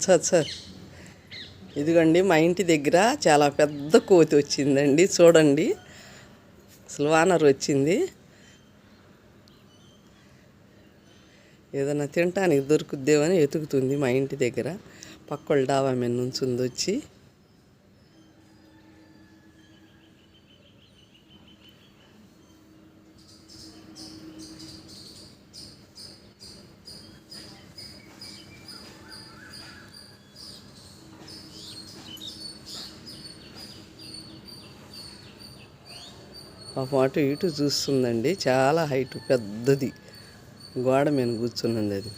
Sir sir ఇదిగోండి మా ఇంటి దగ్గర చాలా పెద్ద కోతి వచ్చిందండి. చూడండి. అసలు వానర్ వచ్చింది. ఏదైనా తినటానికి దొరుకుద్దేమని వెతుకుతుంది మా ఇంటి దగ్గర. పక్కోళ్ళ డాబా మీద నుంచుంది వచ్చి. పాపం అటు ఇటు చూస్తుందండి చాలా హైట్ పెద్దది. గోడ మీద కూర్చున్నది అది.